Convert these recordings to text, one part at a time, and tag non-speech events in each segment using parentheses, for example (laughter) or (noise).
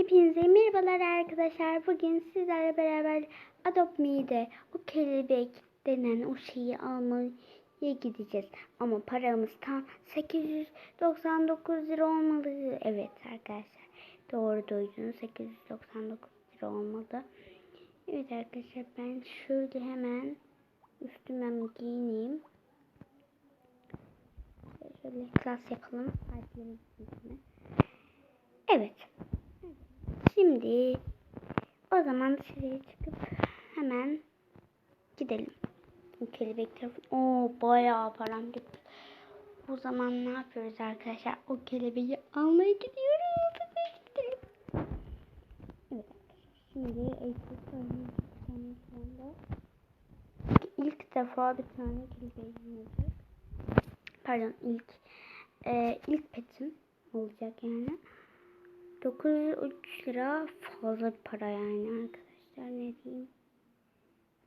Hepinize merhabalar arkadaşlar. Bugün sizlerle beraber Adopt Me'de o kelebek denen o şeyi almaya gideceğiz. Ama paramız tam 899 lira olmalı. Evet arkadaşlar. Doğru duydunuz. 899 lira olmalı. Evet arkadaşlar ben şöyle hemen üstüme giyineyim. Şöyle klas yapalım. Evet. Şimdi o zaman dışarıya çıkıp hemen gidelim. Kelebek tarafı. Oo bayağı param gitti. O zaman ne yapıyoruz arkadaşlar? O kelebeği almaya gidiyoruz. Hadi gidelim. Evet. Şimdi ilk defa bir tane kelebeğim olacak. Pardon ilk e, ilk petim olacak yani. 903 lira fazla bir para yani arkadaşlar ne diyeyim.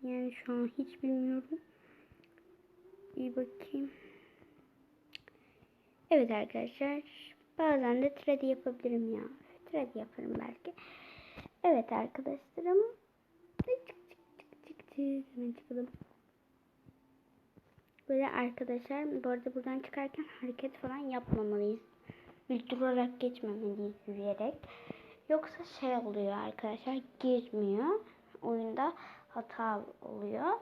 Yani şu an hiç bilmiyorum. Bir bakayım. Evet arkadaşlar. Bazen de trade yapabilirim ya. Trade yaparım belki. Evet arkadaşlarım. Çık çık çık çık çık. Hemen çıkalım. Böyle arkadaşlar bu arada buradan çıkarken hareket falan yapmamalıyız durarak geçmemeliyiz yürüyerek. Yoksa şey oluyor arkadaşlar girmiyor. Oyunda hata oluyor.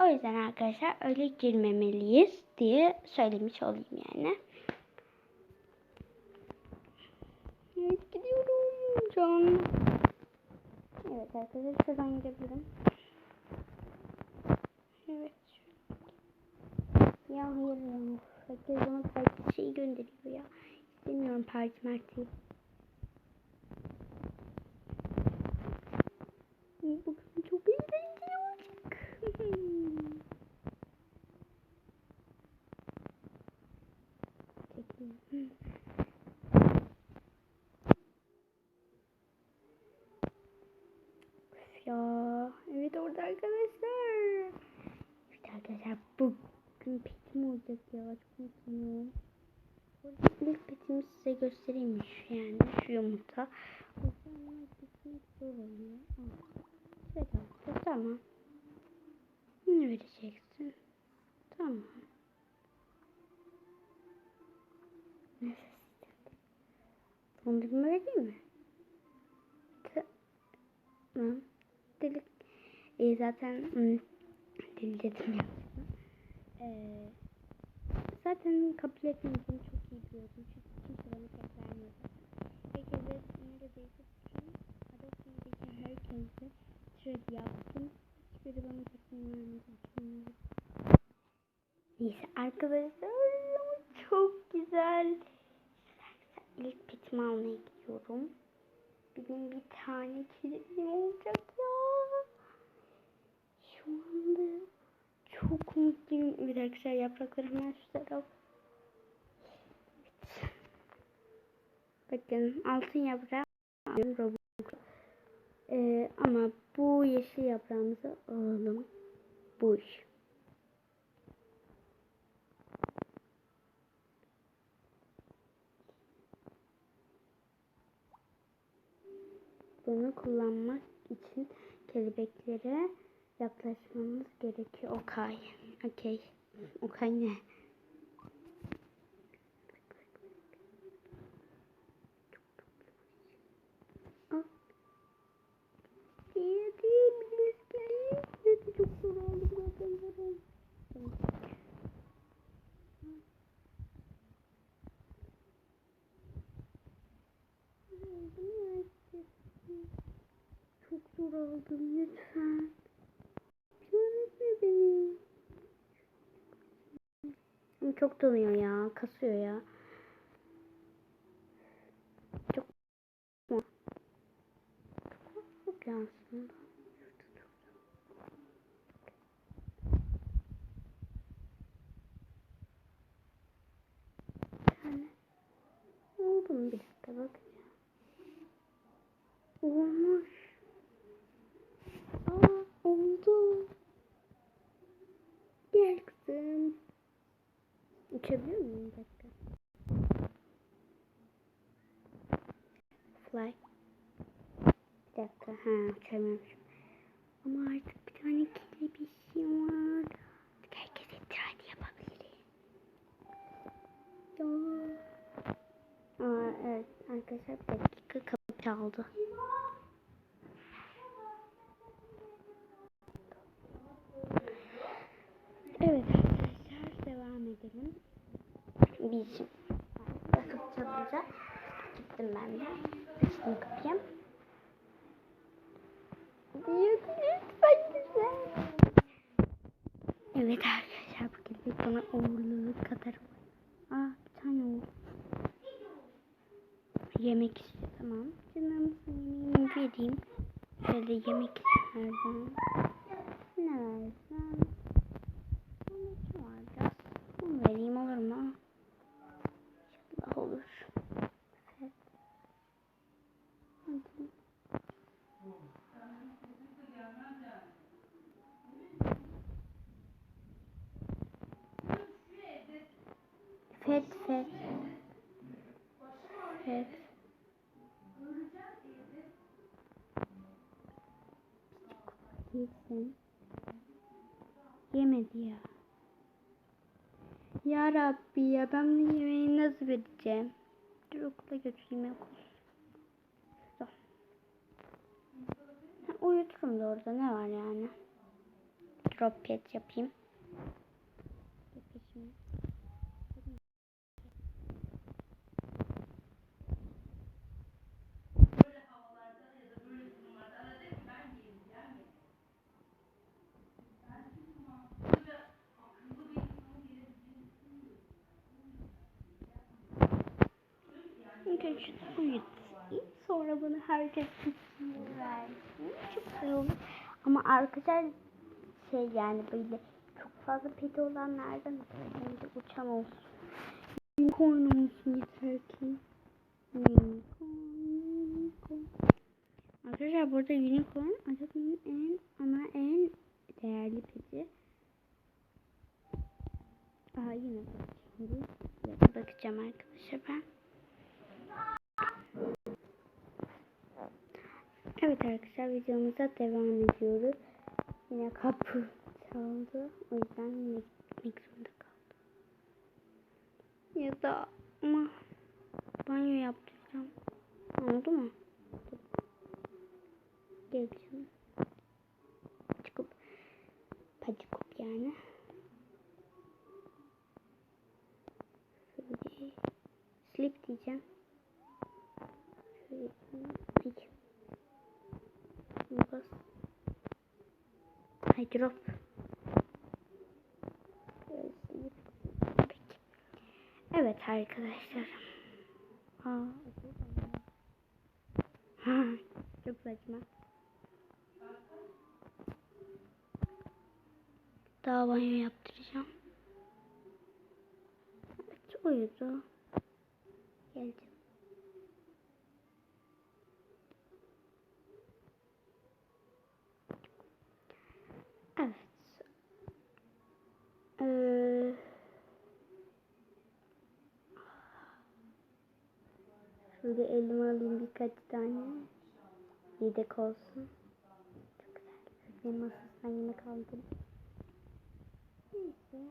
O yüzden arkadaşlar öyle girmemeliyiz diye söylemiş olayım yani. Evet gidiyorum can. Evet arkadaşlar şuradan gidebilirim. Evet. Ya hayır. Herkes bana farklı şey gönderiyor ya. İstemiyorum parti merti. Bugün çok eğlenceli olacak. Üf ya. Evet orada arkadaşlar. Evet arkadaşlar bugün petim olacak ya. Çok. İlk petimi size göstereyim şu yani şu yumurta. O yüzden petimi zor tamam. Ne vereceksin? Tamam. Nefes istedim. Dondurma vereyim mi? Tamam. Delik. E, zaten hmm, deli dedim ya. Ee, zaten kabul etmeyeceğimi çok iyi biliyordum. Çünkü kimse bana tek vermiyordu. Herkese neredeyse bütün adoptiyedeki herkese trade yaptım. Hiçbiri bana tek vermedi. Neyse arkadaşlar (laughs) çok güzel. İlk petimi almaya gidiyorum. Benim bir tane kediğim olacak ya. Şu anda çok mutluyum. Bir arkadaşlar yaprakları hemen şu. Bakın altın yaprağı alıyorum. Ee, ama bu yeşil yaprağımızı alalım. Bu iş. Bunu kullanmak için kelebeklere yaklaşmamız gerekiyor. Okay. Okay. Okay ne? Çok zor oldu. Zaten zor oldu. Tamam. Çok zor aldım lütfen. Pişman etme beni. Ama çok donuyor ya. Kasıyor ya. Çok çok çok ya aslında. Bir tane. Oldu mu bir dakika bakacağım. Olmuş. Aa oldu. Gel kızım. Uçabiliyor muyum bir dakika? Fly. Bir dakika. Ha uçamıyormuşum. Ama artık bir tane kedi bir şey var. Herkes itiraz yapabilir. Ya. Aa, evet arkadaşlar bir dakika kapı çaldı. Evet arkadaşlar devam edelim. Biz kapı çalınca gittim ben de. Açtım kapıyı. Büyük lütfen. Evet arkadaşlar bu kelebek bana uğurluluk kadar. Aa bir tane oldu. Yemek istiyor tamam. Canım yemeğimi vereyim. Şöyle yemek isterden. Ne versem? Yemek var biraz. Bunu vereyim olur mu? İnşallah olur. Evet. Hadi. Fet fet. Fet. Yesin. Yemedi ya. Ya Rabbi ya ben bu yemeği nasıl vereceğim? Dur okula götüreyim okul. Dur. Uyuturum da orada ne var yani? Drop. Yapayım. İlk önce şunu uyutayım. Versin. Çok güzel. Ama arkadaşlar şey yani böyle çok fazla pedi olanlardan bence uçan olsun. Unicorn olsun yeter ki. Arkadaşlar burada unicorn Atatürk'ün en ama en değerli pedi. Aha yine bakacağım. Bakacağım arkadaşlar ben. Evet arkadaşlar videomuza devam ediyoruz. Yine kapı çaldı. O yüzden yine gitmek zorunda kaldım. Ya da ama banyo yaptıracağım. Oldu mu? Geleceğim. Çıkıp pacıkıp yani. Şöyle slip diyeceğim. Şöyle ay. Bas. Ay drop. Evet arkadaşlar. Ha, çok saçma. Daha banyo yaptıracağım. Evet uyudu. Geldim. Evet. Ee, şöyle elime alayım birkaç tane. Yedek olsun. Çok güzel. Benim masasından yemek aldım. Neyse.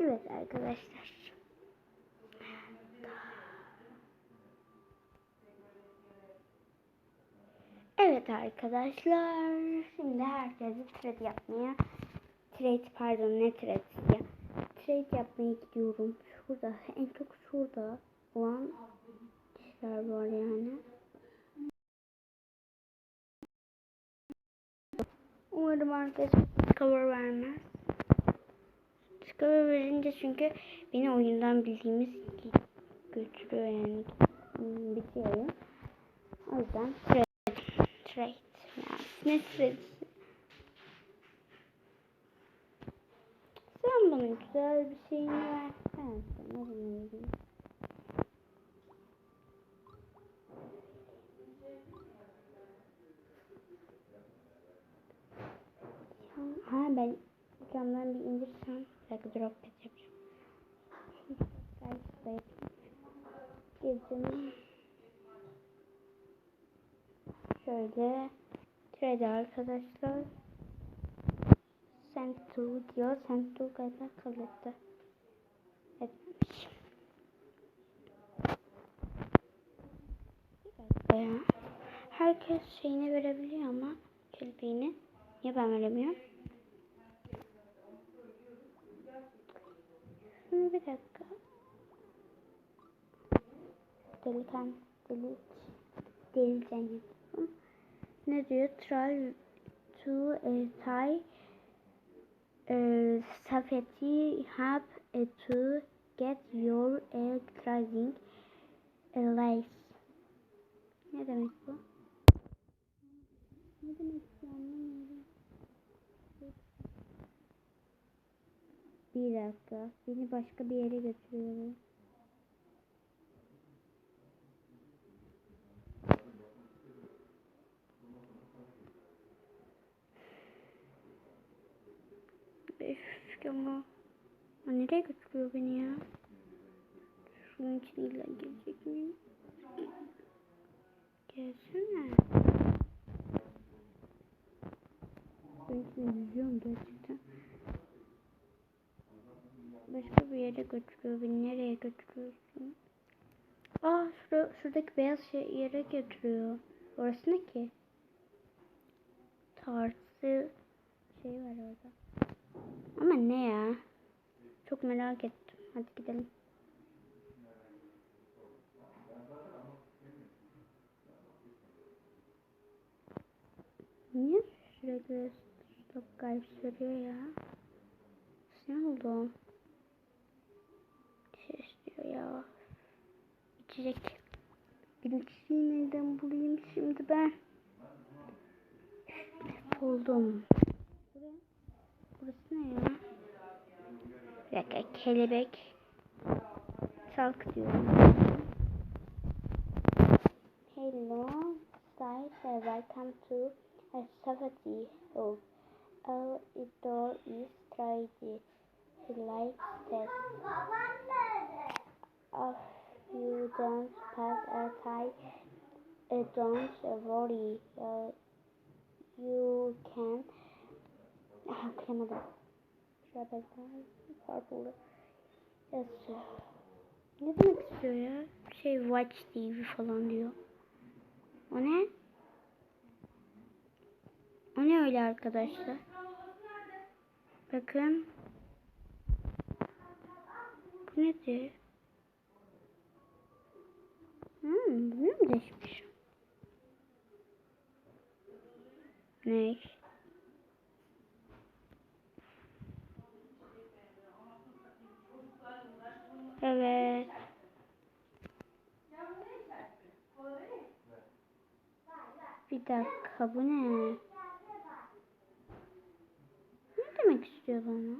Evet arkadaşlar. Evet arkadaşlar. Şimdi herkese trade yapmaya trade pardon ne trade Trade yapmaya gidiyorum. Şurada en çok şurada olan kişiler var yani. Umarım arkadaşlar cover vermez. Discover verince çünkü beni oyundan bildiğimiz götürüyor yani bitiyor. O yüzden trade, trade yani ne trade? Sen bana güzel bir şeyini versen sen o zaman. Ha ben camdan bir indirsem dakika drop pet yapacağım. Belki. Şöyle trade arkadaşlar. Send to diyor. Send to galiba kalıttı. Etmiş. Bir dakika ya. Herkes şeyini verebiliyor ama kelbeğini. Niye ben veremiyorum? Şunu bir dakika. Delikan, delik, yapalım. Ne diyor? Try to uh, tie uh, safety help uh, to get your electricing lace. Ne demek bu? Ne demek bu anlamıyorum. Bir dakika. Beni başka bir yere götürüyor. Ama. O nereye götürüyor beni ya? Şunun içine illa gelecek miyim? Gelsene. Ben içine yüzüyorum gerçekten. Başka bir yere götürüyor beni. Nereye götürüyorsun? Aa şurada, şuradaki beyaz şey yere götürüyor. Orası ne ki? Tartı şey var orada. Ama ne ya? Çok merak ettim. Hadi gidelim. Niye sürekli stop kalp soruyor ya? Ne oldu? Şey istiyor ya. İçecek. İçeceği nereden bulayım şimdi ben? Buldum. Burası ne ya? Bir dakika kelebek. Salk diyorum. Hello, guys. Welcome to a safety home. Our door is ready. Like test. If you don't pass a tie, uh, don't worry. Uh, you can. Ah, okuyamadım. Şuraya bakayım. Pardon. Yes. Ne demek istiyor ya? Şey Watch TV falan diyor. O ne? O ne öyle arkadaşlar? Bakın. Bu nedir? Hmm, bunu mu değişmiş? Ne? Evet. Bir dakika bu ne? Ne demek istiyor bana?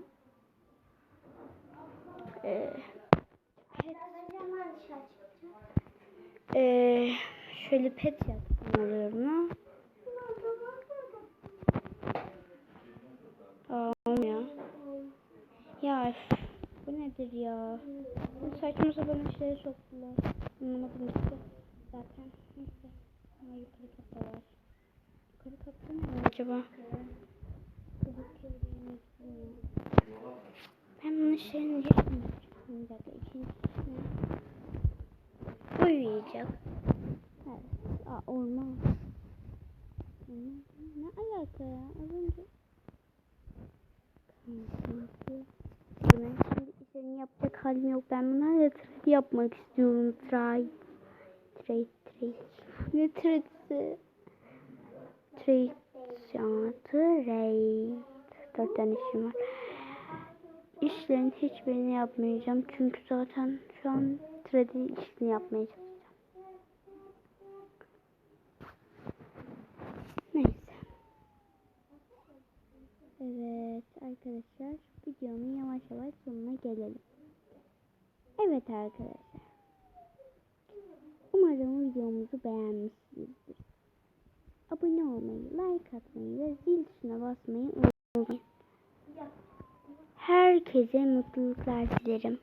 Ee, ee, şöyle pet mu? Aa, olmuyor. Ya üf, bu nedir ya? Saçma sapan işlere soktular. Anlamadım işte. Zaten neyse. Ama yukarı katta var. Ne var acaba? Ben bunun şeyini yapmayacağım. İkincisini. Uyuyacak. Evet. Aa olmaz. Ne alaka ya? Az önce. Ben şimdi senin yapacak halim yok. Ben bunlarla trade yapmak istiyorum. Trade. Trade. Trade. Ne trade'si? Trade. Trade. Dört tane işim var. İşlerin hiçbirini yapmayacağım. Çünkü zaten şu an trade işini yapmaya çalışacağım. Neyse. Evet arkadaşlar videomun yavaş yavaş sonuna gelelim. Evet arkadaşlar. Umarım videomuzu beğenmişsinizdir. Abone olmayı, like atmayı ve zil tuşuna basmayı unutmayın. Herkese mutluluklar dilerim.